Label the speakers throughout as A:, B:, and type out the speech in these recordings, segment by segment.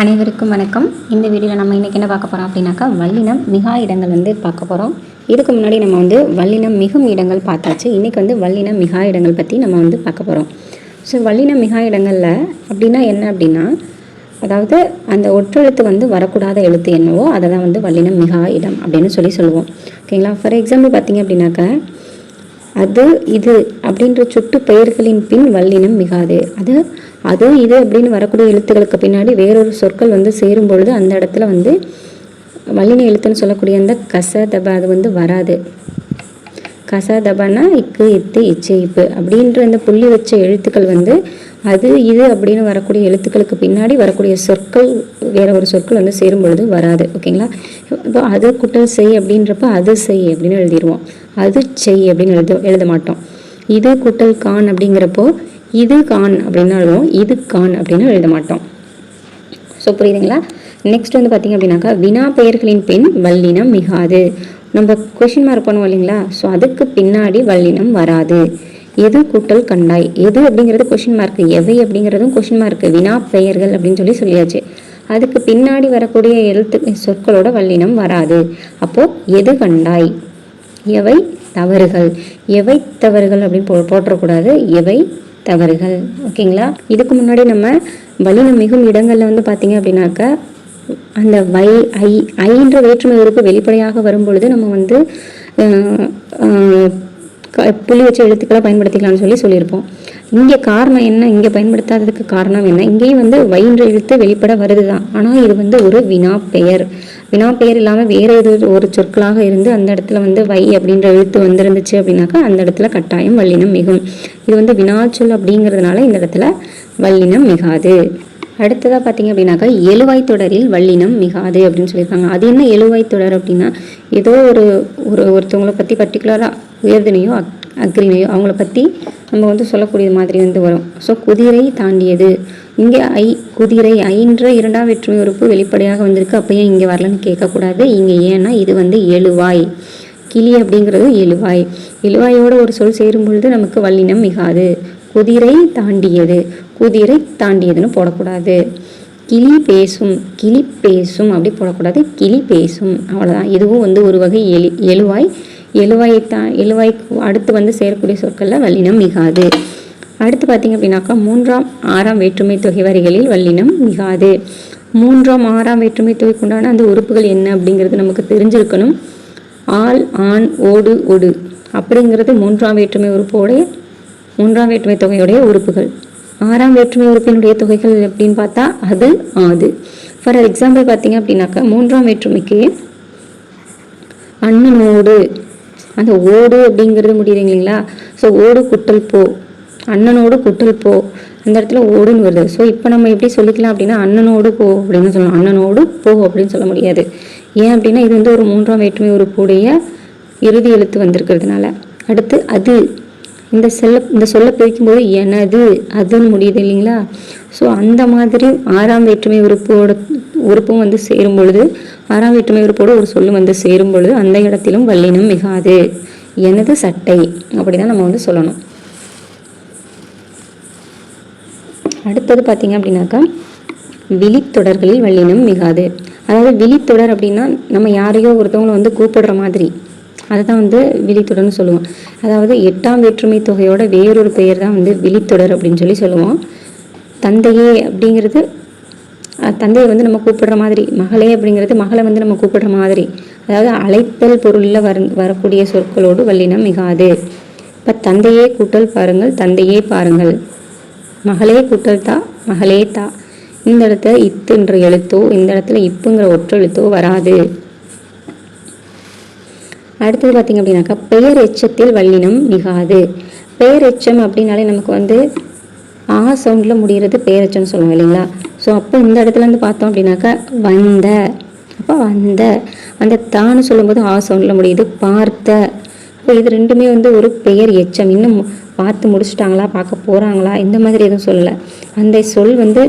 A: அனைவருக்கும் வணக்கம். இந்த வீடியோவில் நம்ம இன்றைக்கி என்ன பார்க்க போகிறோம் அப்படின்னாக்கா வல்லினம் மிகா இடங்கள் வந்து பார்க்க போகிறோம் இதுக்கு முன்னாடி நம்ம வந்து வல்லினம் மிகும் இடங்கள் பார்த்தாச்சு. இன்றைக்கி வந்து வல்லினம் மிகா இடங்கள் பற்றி நம்ம வந்து பார்க்க போகிறோம் ஸோ வல்லினம் மிகா இடங்களில் அப்படின்னா என்ன அப்படின்னா அதாவது அந்த ஒற்றெழுத்து வந்து வரக்கூடாத எழுத்து என்னவோ அதை தான் வந்து வல்லினம் மிகா இடம் அப்படின்னு சொல்லி சொல்லுவோம். ஓகேங்களா ஃபார் எக்ஸாம்பிள் பார்த்தீங்க அப்படின்னாக்கா அது இது அப்படின்ற சுட்டு பெயர்களின் பின் வல்லினம் மிகாது. அது அது இது அப்படின்னு வரக்கூடிய எழுத்துக்களுக்கு பின்னாடி வேறொரு சொற்கள் வந்து சேரும் பொழுது அந்த இடத்துல வந்து வல்லின எழுத்துன்னு சொல்லக்கூடிய அந்த கச அது வந்து வராது. கச இக்கு இத்து இச்சு இப்பு அப்படின்ற அந்த புள்ளி வச்ச எழுத்துக்கள் வந்து அது இது அப்படின்னு வரக்கூடிய எழுத்துக்களுக்கு பின்னாடி வரக்கூடிய சொற்கள் வேற ஒரு சொற்கள் வந்து சேரும் பொழுது வராது. ஓகேங்களா? இப்போ அது குட்டல் செய் அப்படின்றப்ப அது செய் அப்படின்னு எழுதிடுவோம். அது செய் அப்படின்னு எழுத எழுத மாட்டோம். இது குட்டல் கான் அப்படிங்கிறப்போ இது கான் அப்படின்னு எழுதுவோம் இது கான் அப்படின்னு எழுத மாட்டோம். ஸோ புரியுதுங்களா? நெக்ஸ்ட் வந்து பார்த்திங்க அப்படின்னாக்கா வினா பெயர்களின் பின் வல்லினம் மிகாது. நம்ம கொஷின் மார்க் பண்ணுவோம் இல்லைங்களா? ஸோ அதுக்கு பின்னாடி வல்லினம் வராது. எது கூட்டல் கண்டாய்? எது அப்படிங்கிறது கொஷின் மார்க் எவை அப்படிங்கிறதும் கொஷின் மார்க் வினா பெயர்கள் அப்படின்னு சொல்லி சொல்லியாச்சு. அதுக்கு பின்னாடி வரக்கூடிய எழுத்து சொற்களோட வல்லினம் வராது. அப்போது எது கண்டாய்? எவை தவறுகள். எவை தவறுகள் அப்படின்னு போ போட்டுறக்கூடாது. எவை தவறுகள். ஓகேங்களா? இதுக்கு முன்னாடி நம்ம வலினம் மிகும் இடங்களில் வந்து பார்த்தீங்க அப்படின்னாக்கா அந்த வை ஐ ஐன்ற வேற்றுமை உறுப்பு வெளிப்படையாக வரும் பொழுது நம்ம வந்து க- புள்ளி வச்ச எழுத்துக்களை பயன்படுத்திக்கலாம்னு சொல்லி சொல்லியிருப்போம். இங்கே காரணம் என்ன? இங்கே பயன்படுத்தாததுக்கு காரணம் என்ன? இங்கேயும் வந்து வைன்ற எழுத்து வெளிப்பட வருது தான் ஆனால் இது வந்து ஒரு வினா பெயர். வினா பெயர் இல்லாமல் வேறு எது ஒரு சொற்களாக இருந்து அந்த இடத்துல வந்து வை அப்படின்ற எழுத்து வந்திருந்துச்சு அப்படின்னாக்கா அந்த இடத்துல கட்டாயம் வல்லினம் மிகும். இது வந்து வினாச்சொல் அப்படிங்கிறதுனால இந்த இடத்துல வல்லினம் மிகாது. அடுத்ததாக பார்த்தீங்க அப்படின்னாக்கா எழுவாய் தொடரில் வல்லினம் மிகாது அப்படின்னு சொல்லியிருக்காங்க. அது என்ன எழுவாய் தொடர் அப்படின்னா ஏதோ ஒரு ஒரு ஒருத்தவங்களை பற்றி பர்டிகுலராக உயர்தினையோ அக் அவங்கள பற்றி நம்ம வந்து சொல்லக்கூடிய மாதிரி வந்து வரும். ஸோ குதிரை தாண்டியது. இங்கே ஐ குதிரை ஐன்ற இரண்டாம் வேற்றுமை உறுப்பு வெளிப்படையாக வந்திருக்கு. அப்போ ஏன் இங்கே வரலன்னு கேட்கக்கூடாது. இங்கே ஏன்னா இது வந்து எழுவாய். கிளி அப்படிங்கிறது எழுவாய். எழுவாயோட ஒரு சொல் சேரும் பொழுது நமக்கு வல்லினம் மிகாது. குதிரை தாண்டியது. குதிரை தாண்டியதுன்னு போடக்கூடாது. கிளி பேசும். கிளி பேசும் அப்படி போடக்கூடாது. கிளி பேசும். அவ்வளோதான் இதுவும் வந்து ஒரு வகை எழு எழுவாய். எழுவாயை தா எழுவாய்க்கு அடுத்து வந்து சேரக்கூடிய சொற்களில் வல்லினம் மிகாது. அடுத்து பார்த்தீங்க அப்படின்னாக்கா மூன்றாம் ஆறாம் வேற்றுமை தொகை வரிகளில் வல்லினம் மிகாது. மூன்றாம் ஆறாம் வேற்றுமை தொகைக்கு உண்டான அந்த உறுப்புகள் என்ன அப்படிங்கிறது நமக்கு தெரிஞ்சிருக்கணும். ஆள் ஆண் ஓடு ஒடு. அப்படிங்கிறது மூன்றாம் வேற்றுமை உறுப்போடைய மூன்றாம் வேற்றுமை தொகையுடைய உறுப்புகள். ஆறாம் வேற்றுமை உறுப்பினுடைய தொகைகள் அப்படின்னு பார்த்தா அது ஆது. ஃபார் எக்ஸாம்பிள் பார்த்தீங்க அப்படின்னாக்கா மூன்றாம் வேற்றுமைக்கு அண்ணனோடு அந்த ஓடு அப்படிங்கிறது முடியுது இல்லைங்களா? ஸோ ஓடு குட்டல் போ. அண்ணனோடு குட்டல் போ. அந்த இடத்துல ஓடுன்னு வருது. ஸோ இப்போ நம்ம எப்படி சொல்லிக்கலாம் அப்படின்னா அண்ணனோடு போ அப்படின்னு சொல்லலாம். அண்ணனோடு போ அப்படின்னு சொல்ல முடியாது. ஏன் அப்படின்னா இது வந்து ஒரு மூன்றாம் வேற்றுமை ஒரு உறுப்புடைய இறுதி எழுத்து வந்திருக்கிறதுனால. அடுத்து அது. இந்த செல்ல இந்த சொல்ல பிரிக்கும்போது எனது அதுன்னு முடியுது இல்லைங்களா? ஸோ அந்த மாதிரி ஆறாம் வேற்றுமை உறுப்போட உறுப்பும் வந்து சேரும் பொழுது ஆறாம் வேற்றுமை உறுப்போடு ஒரு சொல்லு வந்து சேரும் பொழுது அந்த இடத்திலும் வல்லினம் மிகாது. எனது சட்டை அப்படிதான் நம்ம வந்து சொல்லணும். அடுத்தது பார்த்தீங்க அப்படின்னாக்கா விழித்தொடர்களில் வல்லினம் மிகாது. அதாவது விழித்தொடர் அப்படின்னா நம்ம யாரையோ ஒருத்தவங்களை வந்து கூப்பிடுற மாதிரி. அதை தான் வந்து விழித்தொடர்னு சொல்லுவோம். அதாவது எட்டாம் வேற்றுமை தொகையோட வேறொரு பெயர் தான் வந்து விழித்தொடர் அப்படின்னு சொல்லி சொல்லுவோம். தந்தையே அப்படிங்கிறது தந்தையை வந்து நம்ம கூப்பிடுற மாதிரி மகளே அப்படிங்கிறது மகளை வந்து நம்ம கூப்பிடுற மாதிரி. அதாவது அழைத்தல் பொருளில் வர வரக்கூடிய சொற்களோடு வல்லினம் மிகாது. இப்போ தந்தையே கூட்டல் பாருங்கள் தந்தையே பாருங்கள். மகளே கூட்டல் தா மகளே தா. இந்த இடத்துல இத்துன்ற எழுத்தோ இந்த இடத்துல இப்புங்கிற ஒற்றெழுத்தோ வராது. அடுத்தது பார்த்திங்க அப்படின்னாக்கா பெயர் எச்சத்தில் வல்லினம் மிகாது. பெயர் எச்சம் அப்படின்னாலே நமக்கு வந்து ஆ சவுண்டில் முடிகிறது பெயரெச்சம்னு சொல்லுவோம் இல்லைங்களா? ஸோ அப்போ இந்த இடத்துலேருந்து பார்த்தோம் அப்படின்னாக்கா வந்த. அப்போ வந்த. அந்த தான்னு சொல்லும்போது ஆ சவுண்டில் முடியுது பார்த்த. இப்போ இது ரெண்டுமே வந்து ஒரு பெயர் எச்சம் இன்னும் பார்த்து முடிச்சுட்டாங்களா பார்க்க போகிறாங்களா இந்த மாதிரி எதுவும் சொல்லலை. அந்த சொல் வந்து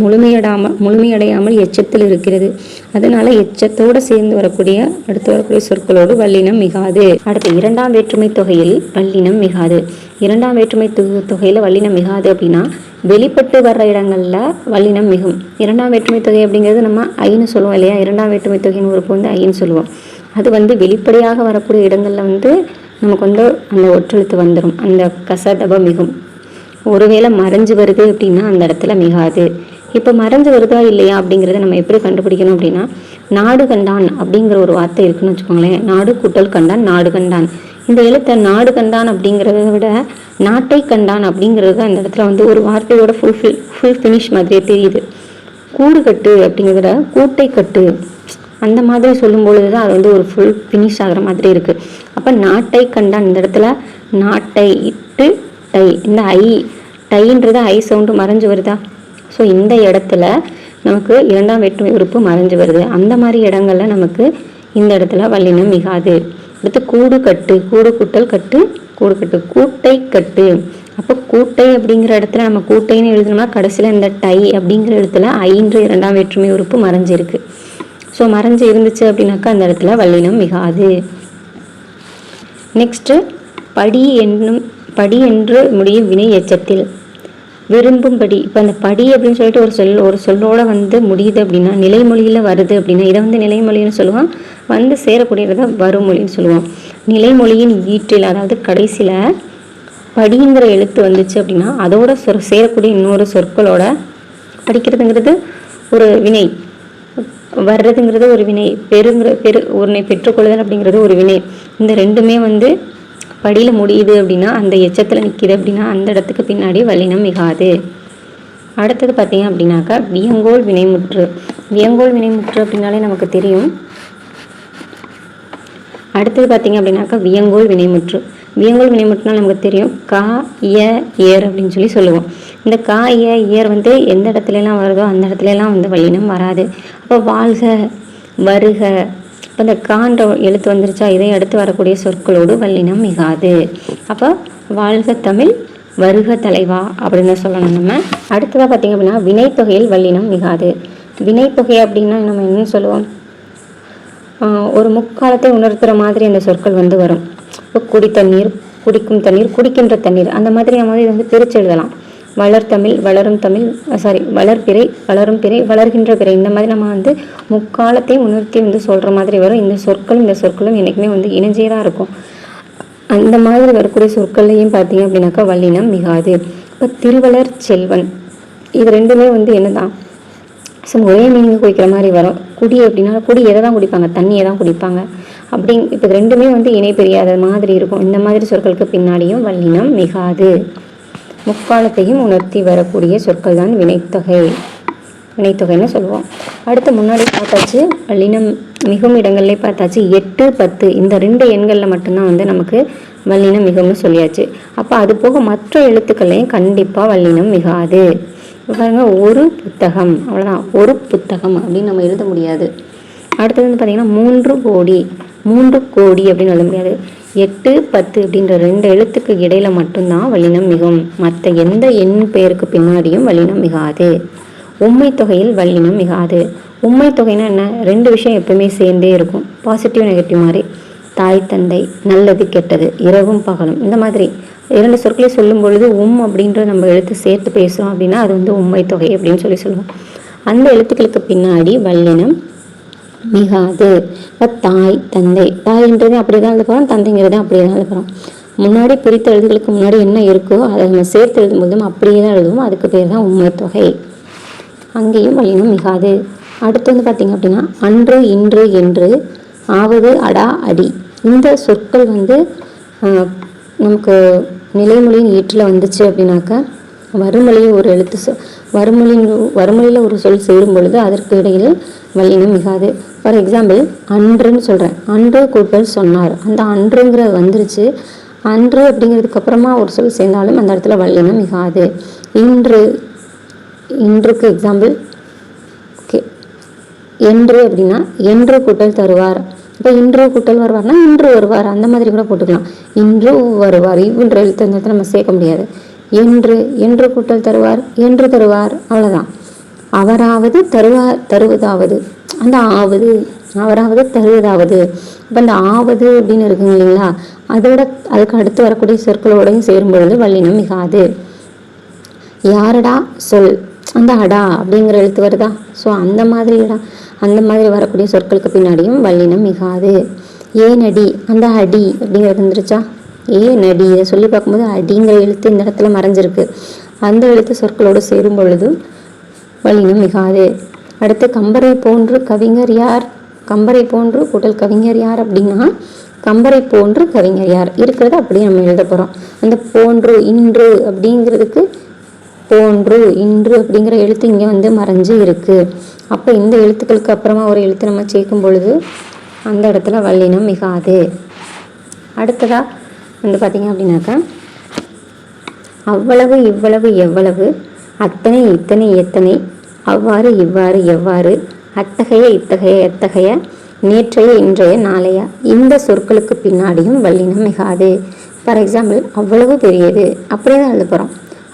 A: முழுமையடாமல் முழுமையடையாமல் எச்சத்தில் இருக்கிறது. அதனால எச்சத்தோடு சேர்ந்து வரக்கூடிய அடுத்து வரக்கூடிய சொற்களோடு வல்லினம் மிகாது. அடுத்து இரண்டாம் வேற்றுமை தொகையில் வல்லினம் மிகாது. இரண்டாம் வேற்றுமை தொகையில் வல்லினம் மிகாது அப்படின்னா வெளிப்பட்டு வர்ற இடங்களில் வல்லினம் மிகும். இரண்டாம் வேற்றுமை தொகை அப்படிங்கிறது நம்ம ஐன்னு சொல்லுவோம் இல்லையா? இரண்டாம் வேற்றுமை தொகையின் உறுப்பு வந்து ஐன்னு சொல்லுவோம். அது வந்து வெளிப்படையாக வரக்கூடிய இடங்களில் வந்து நமக்கு வந்து அந்த ஒற்றெழுத்து வந்துடும் அந்த கசதபம் மிகும். ஒருவேளை மறைஞ்சு வருது அப்படின்னா அந்த இடத்துல மிகாது. இப்போ மறைஞ்சு வருதா இல்லையா அப்படிங்கிறத நம்ம எப்படி கண்டுபிடிக்கணும் அப்படின்னா நாடு கண்டான் அப்படிங்கிற ஒரு வார்த்தை இருக்குன்னு வச்சுக்கோங்களேன். நாடு கூட்டல் கண்டான் நாடு கண்டான் இந்த எழுத்தை நாடு கண்டான் அப்படிங்கிறத விட நாட்டை கண்டான் அப்படிங்கிறது அந்த இடத்துல வந்து ஒரு வார்த்தையோட ஃபுல் ஃபில் ஃபுல் ஃபினிஷ் மாதிரியே தெரியுது. கூடு கட்டு அப்படிங்கிறத கூட்டை கட்டு அந்த மாதிரி சொல்லும் பொழுது தான் அது வந்து ஒரு ஃபுல் ஃபினிஷ் ஆகிற மாதிரி இருக்குது அப்போ நாட்டை கண்டான் இந்த இடத்துல நாட்டை இட்டு டை இந்த ஐ டைன்றது ஐ சவுண்டு மறைஞ்சு வருதா? ஸோ இந்த இடத்துல நமக்கு இரண்டாம் வேற்றுமை உறுப்பு மறைஞ்சு வருது. அந்த மாதிரி இடங்கள்ல நமக்கு இந்த இடத்துல வல்லினம் மிகாது. அடுத்து கூடு கட்டு கூடு கூட்டல் கட்டு கூடு கட்டு கூட்டை கட்டு அப்போ கூட்டை அப்படிங்கிற இடத்துல நம்ம கூட்டைன்னு எழுதணும்னா கடைசியில் இந்த டை அப்படிங்கிற இடத்துல ஐன்ற இரண்டாம் வேற்றுமை உறுப்பு மறைஞ்சிருக்கு. ஸோ மறைஞ்சு இருந்துச்சு அப்படின்னாக்கா அந்த இடத்துல வல்லினம் மிகாது. நெக்ஸ்ட்டு படி என்னும் படி என்று முடியும் வினை எச்சத்தில். விரும்பும்படி இப்போ அந்த படி அப்படின்னு சொல்லிட்டு ஒரு சொல் ஒரு சொல்லோட வந்து முடியுது அப்படின்னா நிலைமொழியில் வருது அப்படின்னா இதை வந்து நிலைமொழின்னு சொல்லுவான். வந்து சேரக்கூடியதை வருமொழின்னு சொல்லுவான். நிலைமொழியின் ஈற்றில் அதாவது கடைசியில் படிங்கிற எழுத்து வந்துச்சு அப்படின்னா அதோட சொ சேரக்கூடிய இன்னொரு சொற்களோட படிக்கிறதுங்கிறது ஒரு வினை. வர்றதுங்கிறது ஒரு வினை. பெருங்கிற பெரு உன்னை பெற்றுக்கொள்ளுதல் அப்படிங்கிறது ஒரு வினை. இந்த ரெண்டுமே வந்து படியில் முடியுது அப்படின்னா அந்த எச்சத்தில் நிற்கிது அப்படின்னா அந்த இடத்துக்கு பின்னாடி வல்லினம் மிகாது. அடுத்தது பார்த்தீங்க அப்படின்னாக்கா வியங்கோல் வினைமுற்று. வியங்கோல் வினைமுற்று அப்படின்னாலே நமக்கு தெரியும். அடுத்தது பார்த்தீங்க அப்படின்னாக்கா வியங்கோல் வினைமுற்று. வியங்கோல் வினைமுற்றுனால் நமக்கு தெரியும் கா இய ஏர் அப்படின்னு சொல்லி சொல்லுவோம். இந்த கா இய ஏர் வந்து எந்த இடத்துலலாம் வருதோ அந்த இடத்துலலாம் வந்து வல்லினம் வராது. அப்போ வாழ்க வருக இப்போ இந்த கான்ற எழுத்து வந்துருச்சா? இதை அடுத்து வரக்கூடிய சொற்களோடு வல்லினம் மிகாது. அப்போ வாழ்க தமிழ் வருக தலைவா அப்படின்னு சொல்லணும் நம்ம. அடுத்ததாக பார்த்திங்க அப்படின்னா வினைத்தொகையில் வல்லினம் மிகாது. வினைத்தொகை அப்படின்னா நம்ம என்ன சொல்லுவோம்? ஒரு முக்காலத்தை உணர்த்துகிற மாதிரி அந்த சொற்கள் வந்து வரும். இப்போ குடி தண்ணீர் குடிக்கும் தண்ணீர் குடிக்கின்ற தண்ணீர் அந்த மாதிரி நம்ம இதை வந்து பிரித்து எழுதலாம். வளர்த்தமிழ் வளரும் தமிழ் சாரி வளர்பிறை வளரும் பிறை வளர்கின்ற பிறை. இந்த மாதிரி நம்ம வந்து முக்காலத்தையும் உணர்த்தி வந்து சொல்கிற மாதிரி வரும். இந்த சொற்களும் இந்த சொற்களும் என்றைக்குமே வந்து இணைஞ்சே தான் இருக்கும். அந்த மாதிரி வரக்கூடிய சொற்கள்லையும் பார்த்தீங்க அப்படின்னாக்கா வல்லினம் மிகாது. இப்போ திருவளர் செல்வன். இது ரெண்டுமே வந்து என்னதான்? ஸோ ஒரே மீனிங் குடிக்கிற மாதிரி வரும். குடி அப்படின்னா குடி எதை தான் குடிப்பாங்க? தண்ணியை தான் குடிப்பாங்க. அப்படி இப்போ ரெண்டுமே வந்து இணை பெரியாத மாதிரி இருக்கும். இந்த மாதிரி சொற்களுக்கு பின்னாடியும் வல்லினம் மிகாது. முக்காலத்தையும் உணர்த்தி வரக்கூடிய சொற்கள் தான் வினைத்தொகை. வினைத்தொகைன்னு சொல்லுவோம். அடுத்து முன்னாடி பார்த்தாச்சு வல்லினம் மிகவும் இடங்கள்லேயே பார்த்தாச்சு எட்டு பத்து இந்த ரெண்டு எண்களில் மட்டும்தான் வந்து நமக்கு வல்லினம் மிகும்னு சொல்லியாச்சு. அப்போ அது போக மற்ற எழுத்துக்கள்லையும் கண்டிப்பாக வல்லினம் மிகாது. பாருங்க ஒரு புத்தகம் அவ்வளோதான் ஒரு புத்தகம் அப்படின்னு நம்ம எழுத முடியாது. அடுத்தது வந்து பார்த்திங்கன்னா மூன்று கோடி மூன்று கோடி அப்படின்னு எழுத முடியாது. எட்டு பத்து அப்படின்ற ரெண்டு எழுத்துக்கு இடையில மட்டும்தான் வல்லினம் மிகும். மற்ற எந்த எண் பெயருக்கு பின்னாடியும் வல்லினம் மிகாது. உண்மை தொகையில் வல்லினம் மிகாது. உண்மை தொகைனா என்ன? ரெண்டு விஷயம் எப்பவுமே சேர்ந்தே இருக்கும். பாசிட்டிவ் நெகட்டிவ் மாதிரி. தாய் தந்தை நல்லது கெட்டது. இரவும் பகலும். இந்த மாதிரி இரண்டு சொற்களை சொல்லும் பொழுது உம் அப்படின்ற நம்ம எழுத்து சேர்த்து பேசுகிறோம் அப்படின்னா அது வந்து உண்மை தொகை அப்படின்னு சொல்லி சொல்லுவோம். அந்த எழுத்துக்களுக்கு பின்னாடி வல்லினம் மிகாது. இப்போ தாய் தந்தை. தாய்ன்றது அப்படி தான் எழுதுகிறோம் தந்தைங்கிறது அப்படியே தான் எழுதுகிறோம். முன்னாடி பிரித்த எழுதுகளுக்கு முன்னாடி என்ன இருக்கோ அதை நம்ம சேர்த்து எழுதும்போதும் அப்படியே தான் எழுதுவோம். அதுக்கு பேர் தான் உண்மை தொகை அங்கேயும் வல்லினம் மிகாது. அடுத்து வந்து பார்த்திங்க அப்படின்னா அன்று இன்று என்று ஆவது அடா அடி. இந்த சொற்கள் வந்து நமக்கு நிலைமொழியின் ஈற்றில் வந்துச்சு அப்படின்னாக்கா வறுமொழியை ஒரு எழுத்து சொ வறுமொழியின் வறுமொழியில் ஒரு சொல் சேரும் பொழுது அதற்கு இடையில் வல்லினம் மிகாது. ஃபார் எக்ஸாம்பிள் அன்றுன்னு சொல்கிறேன் அன்று கூட்டல் சொன்னார். அந்த அன்றுங்கிறது வந்துருச்சு. அன்று அப்படிங்கிறதுக்கு அப்புறமா ஒரு சொல் சேர்ந்தாலும் அந்த இடத்துல வல்லினம் மிகாது. இன்று இன்றுக்கு எக்ஸாம்பிள் ஓகே என்று அப்படின்னா என்று கூட்டல் தருவார். இப்போ இன்று கூட்டல் வருவார்னா இன்று வருவார். அந்த மாதிரி கூட போட்டுக்கலாம். இன்று வருவார். இவ்வொன்று எழுத்து அந்த இடத்துல நம்ம சேர்க்க முடியாது. என்று என்று கூட்டல் தருவார். என்று தருவார். அவ்வளோதான் அவராவது தருவா தருவதாவது. அந்த ஆவது அவராவது தருவதாவது. இப்போ அந்த ஆவது அப்படின்னு இருக்குங்க இல்லைங்களா? அதோட அதுக்கு அடுத்து வரக்கூடிய சொற்களோடையும் சேரும் பொழுது வல்லினம் மிகாது. யாரடா? சொல். அந்த அடா அப்படிங்கிற எழுத்து வருதா? ஸோ அந்த மாதிரிடா அந்த மாதிரி வரக்கூடிய சொற்களுக்கு பின்னாடியும் வல்லினம் மிகாது. ஏனடி அந்த அடி அப்படிங்கிறது வந்துருச்சா? ஏனடி இதை சொல்லி பார்க்கும்போது அடிங்கிற எழுத்து இந்த இடத்துல மறைஞ்சிருக்கு. அந்த எழுத்து சொற்களோடு சேரும் பொழுது வல்லினம் மிகாது. அடுத்து கம்பரை போன்று கவிஞர் யார்? கம்பரை போன்று குடல் கவிஞர் யார் அப்படின்னா கம்பரை போன்று கவிஞர் யார்? இருக்கிறத அப்படியே நம்ம எழுத போகிறோம் அந்த போன்று இன்று அப்படிங்கிறதுக்கு போன்று இன்று அப்படிங்கிற எழுத்து இங்கே வந்து மறைஞ்சு இருக்குது அப்போ இந்த எழுத்துக்களுக்கு அப்புறமா ஒரு எழுத்து நம்ம சேர்க்கும் பொழுது அந்த இடத்துல வல்லினம் மிகாது. அடுத்ததாக வந்து பார்த்தீங்க அப்படின்னாக்கா அவ்வளவு இவ்வளவு எவ்வளவு அத்தனை இத்தனை எத்தனை அவ்வாறு இவ்வாறு எவ்வாறு? அத்தகைய இத்தகைய எத்தகைய? நேற்றைய இன்றைய நாளைய. இந்த சொற்களுக்கு பின்னாடியும் வல்லினம் மிகாது. ஃபார் எக்ஸாம்பிள் அவ்வளவு பெரியது. அப்படியே தான் எழுத போகிறோம்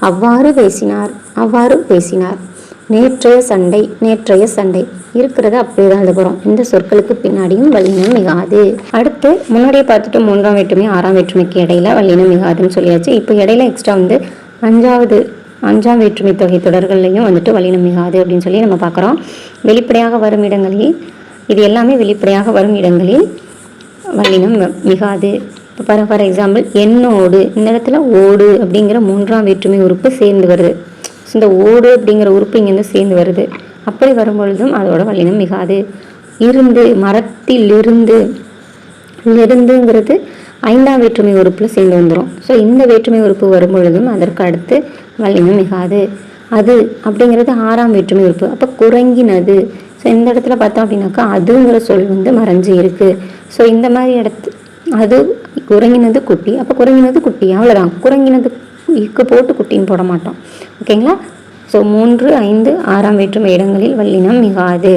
A: அவ்வாறு பேசினார் அவ்வாறு பேசினார். நேற்றைய சண்டை நேற்றைய சண்டை. இருக்கிறத அப்படியே தான் எழுத போகிறோம் இந்த சொற்களுக்கு பின்னாடியும் வல்லினம் மிகாது. அடுத்து முன்னாடியே பார்த்துட்டு மூன்றாம் வேற்றுமை ஆறாம் வேற்றுமைக்கு இடையில வல்லினம் மிகாதுன்னு சொல்லியாச்சு. இப்போ இடையில எக்ஸ்ட்ரா வந்து அஞ்சாவது அஞ்சாம் வேற்றுமை தொகை தொடர்கள்லையும் வந்துட்டு வலினம் மிகாது அப்படின்னு சொல்லி நம்ம பார்க்குறோம். வெளிப்படையாக வரும் இடங்களில் இது எல்லாமே வெளிப்படையாக வரும் இடங்களில் வல்லினம் மிகாது இப்போ பாருங்க ஃபார் எக்ஸாம்பிள் என்னோடு இந்த இடத்துல ஓடு அப்படிங்கிற மூன்றாம் வேற்றுமை உறுப்பு சேர்ந்து வருது. ஸோ இந்த ஓடு அப்படிங்கிற உறுப்பு இங்கேருந்து சேர்ந்து வருது. அப்படி வரும்பொழுதும் அதோட வல்லினம் மிகாது இருந்து மரத்திலிருந்து இருந்துங்கிறது ஐந்தாம் வேற்றுமை உறுப்பில் சேர்ந்து வந்துடும் ஸோ இந்த வேற்றுமை உறுப்பு வரும் பொழுதும் அதற்கு அடுத்து வல்லினம் மிகாது. அது அப்படிங்கிறது ஆறாம் வேற்றுமை உறுப்பு. அப்போ குரங்கினது ஸோ இந்த இடத்துல பார்த்தோம் அப்படின்னாக்கா அதுங்கிற சொல் வந்து மறைஞ்சு இருக்கு. ஸோ இந்த மாதிரி இடத்து அது குரங்கினது குட்டி. அப்போ குரங்கினது குட்டி. அவ்வளோதான் குரங்கினது இக்கு போட்டு குட்டின்னு போட மாட்டோம். ஓகேங்களா ஸோ மூன்று ஐந்து ஆறாம் வேற்றுமை இடங்களில் வல்லினம் மிகாது.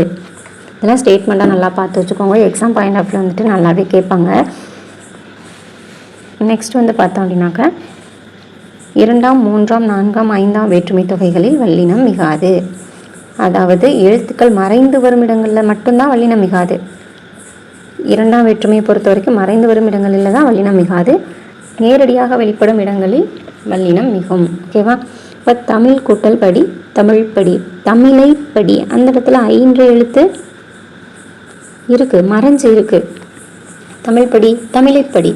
A: இதெல்லாம் ஸ்டேட்மெண்ட்டாக நல்லா பார்த்து வச்சுக்கோங்க. எக்ஸாம் பாயிண்ட் ஆஃப் வந்துட்டு நல்லாவே கேட்பாங்க. நெக்ஸ்ட் வந்து பார்த்தோம் அப்படின்னாக்கா இரண்டாம் மூன்றாம் நான்காம் ஐந்தாம் வேற்றுமை தொகைகளில் வல்லினம் மிகாது. அதாவது எழுத்துக்கள் மறைந்து வரும் இடங்களில் மட்டும்தான் வல்லினம் மிகாது. இரண்டாம் வேற்றுமையை பொறுத்த வரைக்கும் மறைந்து வரும் இடங்களில் தான் வல்லினம் மிகாது. நேரடியாக வெளிப்படும் இடங்களில் வல்லினம் மிகும். ஓகேவா இப்போ தமிழ் கூட்டல் படி தமிழ் படி தமிழை படி அந்த இடத்துல ஐன்ற எழுத்து இருக்கு மறைஞ்சு இருக்கு. தமிழ் படி தமிழைப்படி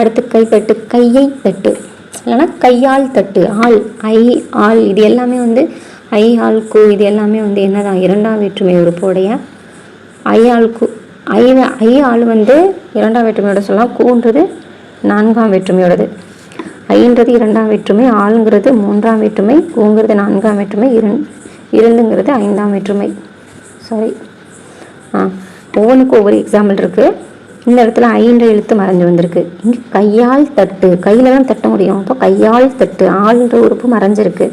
A: அடுத்து கைப்பட்டு கையை தட்டு. இல்லைன்னா கையால் தட்டு ஆள் ஐ ஆள். இது எல்லாமே வந்து ஐ ஆள் கு இது எல்லாமே வந்து என்னதான்? இரண்டாம் வேற்றுமை உறுப்புடைய ஐ ஆள் கு ஐ ஐ ஆள் வந்து இரண்டாம் வேற்றுமையோட சொல்லலாம். கூன்றது நான்காம் வேற்றுமையோடது. ஐன்றது இரண்டாம் வேற்றுமை ஆளுங்கிறது மூன்றாம் வேற்றுமை கூங்கிறது நான்காம் வேற்றுமை இரண் இருந்துங்கிறது ஐந்தாம் வேற்றுமை. சாரி ஆ ஒவ்வொன்றுக்கும் ஒவ்வொரு எக்ஸாம்பிள் இருக்குது இந்த இடத்துல ஐன்ற எழுத்து மறைஞ்சு வந்திருக்கு. இங்கே கையால் தட்டு கையில் தான் தட்ட முடியும். அப்போ கையால் தட்டு ஆள்ன்ற உறுப்பு மறைஞ்சிருக்கு.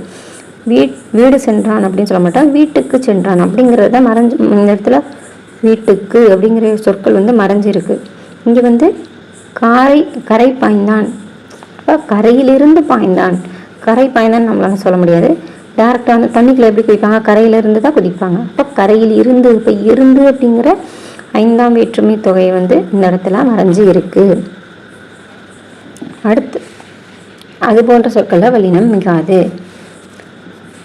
A: வீட் வீடு சென்றான் அப்படின்னு சொல்ல மாட்டோம் வீட்டுக்கு சென்றான் அப்படிங்கிறத மறைஞ்சு இந்த இடத்துல வீட்டுக்கு அப்படிங்கிற சொற்கள் வந்து மறைஞ்சிருக்கு. இங்கே வந்து காரை கரை பாய்ந்தான். அப்போ கரையிலிருந்து பாய்ந்தான். கரை பாய்ந்தான் நம்மளால சொல்ல முடியாது. டேரெக்டாக வந்து தண்ணிக்குள்ளே எப்படி குதிப்பாங்க? கரையிலிருந்து தான் குதிப்பாங்க. அப்போ கரையில் இருந்து இப்போ இருந்து அப்படிங்கிற ஐந்தாம் வேற்றுமை தொகை வந்து இந்த இடத்துல மறைஞ்சு இருக்கு. அடுத்து அது போன்ற சொற்களில் வல்லினம் மிகாது.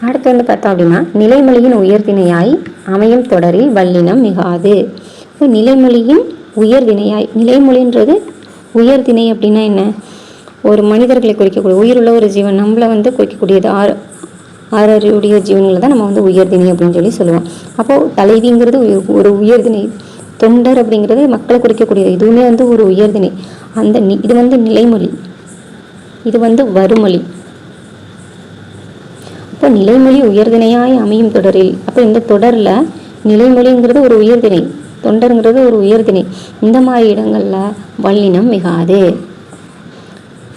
A: அடுத்து வந்து பார்த்தோம் அப்படின்னா நிலைமொழியின் உயர்திணையாய் அமையும் தொடரில் வல்லினம் மிகாது. இப்போ நிலைமொழியின் உயர்திணையாய் நிலைமொழின்றது உயர்திணை அப்படின்னா என்ன? ஒரு மனிதர்களை குறிக்கக்கூடிய உயிருள்ள ஒரு ஜீவன் நம்மளை வந்து குறிக்கக்கூடியது ஆறு ஆறு அறிவுடைய ஜீவன்களை தான் நம்ம வந்து உயர்திணை அப்படின்னு சொல்லி சொல்லுவோம். அப்போது தலைவிங்கிறது ஒரு உயர்திணை. தொண்டர் அப்படிங்கிறது மக்களை குறிக்கக்கூடியது. இதுவுமே வந்து ஒரு உயர்திணை. அந்த நி- இது வந்து நிலைமொழி. இது வந்து வருமொழி அப்போ நிலைமொழி உயர்திணையாய் அமையும் தொடரில் அப்போ இந்த தொடரில் நிலைமொழிங்கிறது ஒரு உயர்திணை. தொண்டருங்கிறது ஒரு உயர்திணை. இந்த மாதிரி இடங்களில் வல்லினம் மிகாது.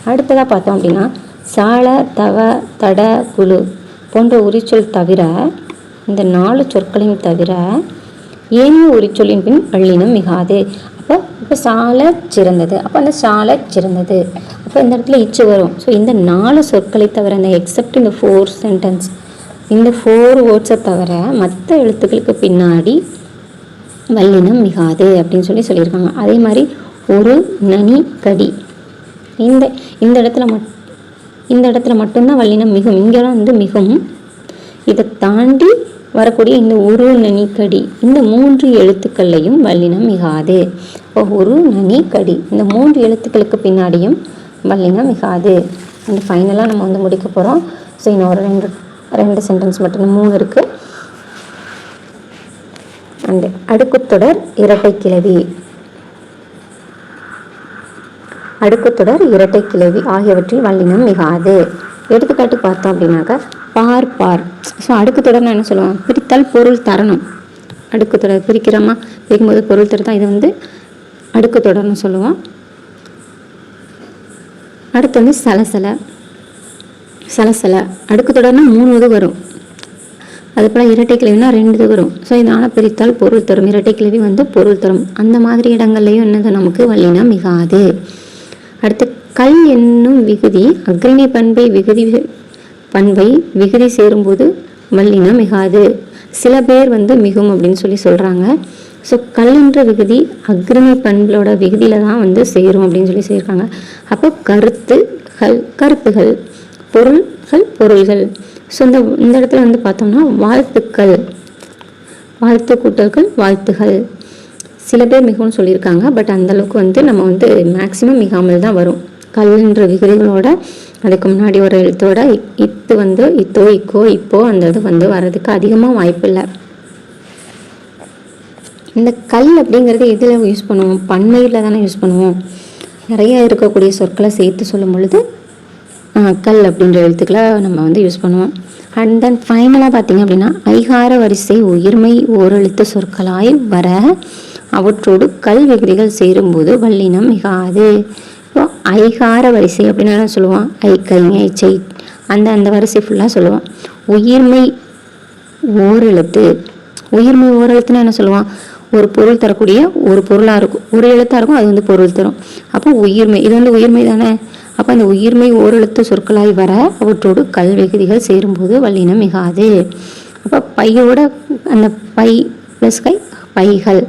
A: அடுத்ததாக பார்த்தோம் அப்படின்னா சால தவ தட குழு போன்ற உரிச்சொல் தவிர இந்த நாலு சொற்களையும் தவிர ஏனைய உரிச்சொல்லின் பின் பள்ளினம் மிகாது. அப்போ இப்போ சால சிறந்தது. அப்போ அந்த சால சிறந்தது. அப்போ இந்த இடத்துல இச்சு வரும். ஸோ இந்த நாலு சொற்களை தவிர இந்த எக்ஸப்ட் இந்த ஃபோர் சென்டென்ஸ் இந்த ஃபோர் வேர்ட்ஸை தவிர மற்ற எழுத்துக்களுக்கு பின்னாடி வல்லினம் மிகாது அப்படின்னு சொல்லி சொல்லியிருக்காங்க. அதே மாதிரி ஒரு நனி கடி. இந்த இந்த இடத்துல மட் இந்த இடத்துல மட்டும்தான் வல்லினம் மிகும். இங்கெல்லாம் வந்து மிகும். இதை தாண்டி வரக்கூடிய இந்த உரு நனிக்கடி இந்த மூன்று எழுத்துக்கள்லையும் வல்லினம் மிகாது. இப்போ உரு நனி கடி இந்த மூன்று எழுத்துக்களுக்கு பின்னாடியும் வல்லினம் மிகாது. அந்த ஃபைனலாக நம்ம வந்து முடிக்க போகிறோம் ஸோ இன்னும் ஒரு ரெண்டு ரெண்டு சென்டென்ஸ் மட்டும் மூணு இருக்குது அண்டு அடுக்குத்தொடர் இரட்டை கிளவி. அடுக்குத்தொடர் இரட்டை கிளவி ஆகியவற்றில் வல்லினம் மிகாது. எடுத்துக்காட்டு பார்த்தோம் அப்படின்னாக்கா பார் பார் ஸோ அடுக்கு நான் என்ன சொல்லுவேன்? பிரித்தால் பொருள் தரணும். அடுக்கு தொடர் பிரிக்கிறோமா? பிரிக்கும்போது பொருள் தரதான் இது வந்து அடுக்கு தொடர்னு சொல்லுவோம். அடுத்து வந்து சலசலை. சலசலை. அடுக்கு தொடர்னா மூணு இது வரும். அது போல் இரட்டை கிளவினா ரெண்டு இது வரும். ஸோ இதனால் பிரித்தால் பொருள் தரும். இரட்டை கிளவி வந்து பொருள் தரும். அந்த மாதிரி இடங்கள்லையும் என்னது? நமக்கு வல்லினா மிகாது. அடுத்து கல் என்னும் விகுதி அக்ரிணி பண்பை விகுதி பண்பை விகுதி சேரும்போது மல்லினம் மிகாது. சில பேர் வந்து மிகும் அப்படின்னு சொல்லி சொல்கிறாங்க ஸோ கல்லுன்ற விகுதி அக்ரிமி பண்பளோட விகுதியில் தான் வந்து சேரும் அப்படின்னு சொல்லி சொல்லியிருக்காங்க. அப்போ கருத்துகள் கருத்துகள் பொருள்கள் பொருள்கள். ஸோ இந்த இந்த இடத்துல வந்து பார்த்தோம்னா வாழ்த்துக்கள். வாழ்த்து கூட்டல்கள் வாழ்த்துகள். சில பேர் மிகவும் சொல்லியிருக்காங்க. பட் அந்த அளவுக்கு வந்து நம்ம வந்து மேக்சிமம் மிகாமல் தான் வரும். கல்லுன்ற விகுதிகளோட அதுக்கு முன்னாடி ஒரு எழுத்தோட இத்து வந்து இத்தோ இக்கோ இப்போ அந்த இது வந்து வர்றதுக்கு அதிகமாக வாய்ப்பு இல்லை இந்த கல் அப்படிங்கிறது எதில் யூஸ் பண்ணுவோம்? பண்மையில் தானே யூஸ் பண்ணுவோம். நிறைய இருக்கக்கூடிய சொற்களை சேர்த்து சொல்லும் பொழுது கல் அப்படின்ற எழுத்துக்களை நம்ம வந்து யூஸ் பண்ணுவோம். அண்ட் தென் ஃபைனலாக பார்த்தீங்க அப்படின்னா ஐகார வரிசை உயிர்மை ஓரெழுத்து சொற்களாய் வர அவற்றோடு கல் விகுதிகள் சேரும்போது வல்லினம் மிகாது. இப்போ ஐகார வரிசை அப்படின்னு என்ன சொல்லுவான் ஐ கைங்க ஐச்சை அந்த அந்த வரிசை ஃபுல்லாக சொல்லுவான் உயிர்மை ஓரெழுத்து. உயிர்மை ஓரெழுத்துன்னு என்ன சொல்லுவான் ஒரு பொருள் தரக்கூடிய ஒரு பொருளாக இருக்கும். ஒரு எழுத்தாக இருக்கும் அது வந்து பொருள் தரும். அப்போ உயிர்மை இது வந்து உயிர்மை தானே? அப்போ அந்த உயிர்மை ஓரெழுத்து சொற்களாய் வர அவற்றோடு கல்விகுதிகள் சேரும்போது வல்லினம் மிகாது. அப்போ பையோட அந்த பை ப்ளஸ் கை பைகள்.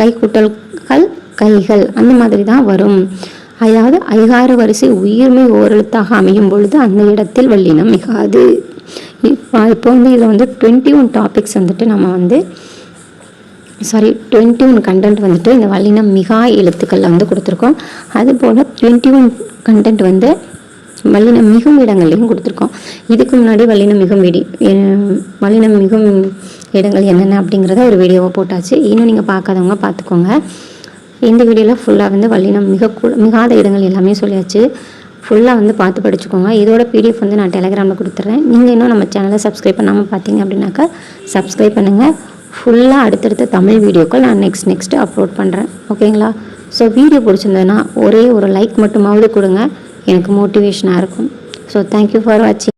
A: கை கூட்டல்கள் கைகள். அந்த மாதிரி தான் வரும். அதாவது அதிகார வரிசை உயிர்மை ஓரெழுத்தாக அமையும் பொழுது அந்த இடத்தில் வல்லினம் மிகாது. இப்போ இப்போ வந்து இதில் வந்து டுவெண்ட்டி ஒன் டாபிக்ஸ் வந்துட்டு நம்ம வந்து சாரி டுவெண்ட்டி ஒன் கண்டென்ட் வந்துட்டு இந்த வல்லினம் மிகா எழுத்துக்களில் வந்து கொடுத்துருக்கோம். அதுபோல் டுவெண்ட்டி ஒன் கண்டென்ட் வந்து வல்லினம் மிகும் இடங்கள்லையும் கொடுத்துருக்கோம். இதுக்கு முன்னாடி வல்லினம் மிகும் விடி வல்லினம் மிகும் இடங்கள் என்னென்ன அப்படிங்கிறத ஒரு வீடியோவை போட்டாச்சு. இன்னும் நீங்கள் பார்க்காதவங்க பார்த்துக்கோங்க. இந்த வீடியோவில் ஃபுல்லாக வந்து வல்லினம் மிக மிகாத இடங்கள் எல்லாமே சொல்லியாச்சு. ஃபுல்லாக வந்து பார்த்து படிச்சுக்கோங்க. இதோட பிடிஎஃப் வந்து நான் டெலகிராமில் கொடுத்துட்றேன் நீங்கள் இன்னும் நம்ம சேனலை சப்ஸ்கிரைப் பண்ணாமல் பார்த்தீங்க அப்படின்னாக்கா சப்ஸ்கிரைப் பண்ணுங்கள் ஃபுல்லாக அடுத்தடுத்த தமிழ் வீடியோக்கள் நான் நெக்ஸ்ட் நெக்ஸ்ட்டு அப்லோட் பண்ணுறேன் ஓகேங்களா ஸோ வீடியோ பிடிச்சிருந்ததுன்னா ஒரே ஒரு லைக் மட்டுமாவது கொடுங்க. எனக்கு மோட்டிவேஷனாக இருக்கும். ஸோ தேங்க்யூ ஃபார் வாட்சிங்